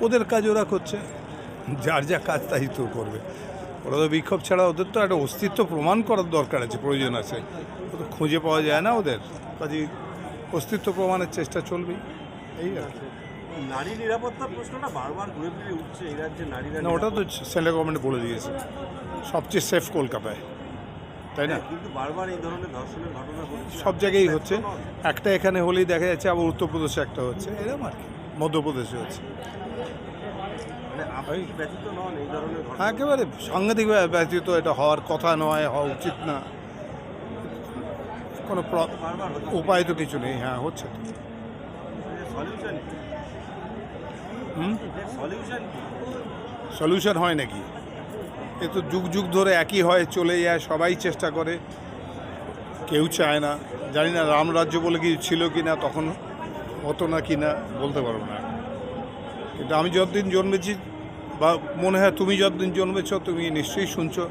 ওদের কাজ ওরা করছে। যার যা কাজ তাই তো করবে। ওরা তো বিক্ষোভ ছাড়া ওদের তো একটা অস্তিত্ব প্রমাণ করার দরকার আছে প্রয়োজন আছে। ও তো খুঁজে পাওয়া যায় না ওদের। কাজে অস্তিত্ব প্রমাণের চেষ্টা চলবেই। এই আর নারী নিরাপত্তার প্রশ্নটা বারবার ঘুরে ফিরে উঠছে এই রাজ্যে নারীরা না ওটা তো। সেন্ট্রাল গভর্নমেন্ট বলে দিয়েছে। সবচেয়ে সেফ কলকাতায়। তাই না? কিন্তু বারবার এই ধরনের ধর্ষণের ঘটনা সব জায়গায় হচ্ছে। একটা এখানে হলেই দেখা যাচ্ছে আবার উত্তরপ্রদেশে একটা হচ্ছে। এরকম আর কি। মধ্যপ্রদেশে হচ্ছে। মানে একেবারে সাংঘাতিক ব্যতীত এটা হওয়ার কথা নয় হওয়া উচিত না। কোনো উপায় তো কিছু নেই হ্যাঁ হচ্ছে সলিউশন হয় নাকি? এ তো যুগ যুগ ধরে একই হয় চলে যায় সবাই চেষ্টা করে। কেউ চায় না। জানি না রামরাজ্য বলে কি ছিল কি না তখন হতো না কি না বলতে পারব না। কিন্তু আমি যতদিন জন্মেছি বা মনে হয় তুমি যতদিন জন্মেছ, তুমি নিশ্চয়ই শুনছো।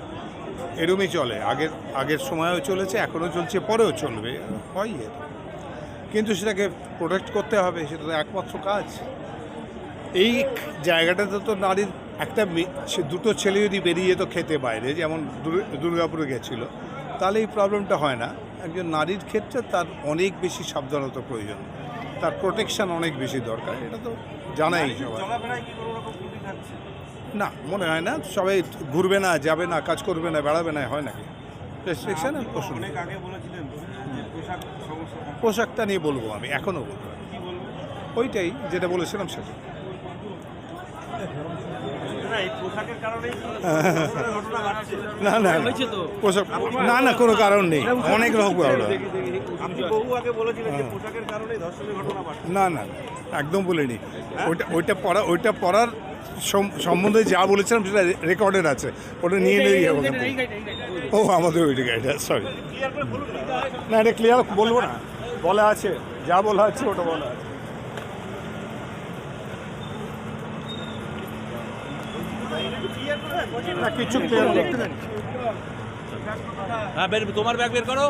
এরমই চলে। আগের আগের সময়ও চলেছে, এখনও চলছে, পরেও চলবে। হয়। কিন্তু সেটাকে প্রোটেক্ট করতে হবে, সেটা তো একমাত্র কাজ। এই জায়গাটাতে তো নারীর একটা দুটো ছেলে যদি বেরিয়ে যেত খেতে বাইরে, যেমন দুর- দুর্গাপুরে গেছিল, তাহলে এই প্রবলেমটা হয় না। একজন নারীর ক্ষেত্রে তার অনেক বেশি সাবধানতা প্রয়োজন। তার প্রোটেকশান অনেক বেশি দরকার এটা তো জানাই সবাই। না মনে হয় না সবাই ঘুরবে না যাবে না কাজ করবে না বেড়াবে না হয় নাকি? রেস্ট্রিকশান। পোশাকটা নিয়ে বলব আমি এখনও বলব। ওইটাই যেটা বলেছিলাম সেটা। না এই পোশাকের কারণেই কি ঘটনা ঘটছে। না না পোশাক না না কোনো কারণ নেই। অনেক রকম কারণ আপনি বহু আগে বলেছিলেন যে পোশাকের কারণেই ধর্ষণের ঘটনা না না না, একদম বলিনি। ওইটা ওইটা পড়া ওইটা পড়ার সম- সম্বন্ধে যা বলেছিলাম সেটা রেকর্ডেড আছে। ওটা নিয়ে নিলেই হবে। ও আমাদের ওইটা গাইড সরি না এটা ক্লিয়ার বলব না। বলা আছে। যা বলা আছে ওটা বলা আছে ক্লিয়ার করে না কিছু হ্যাঁ বের তোমার ব্যাগ বের করো।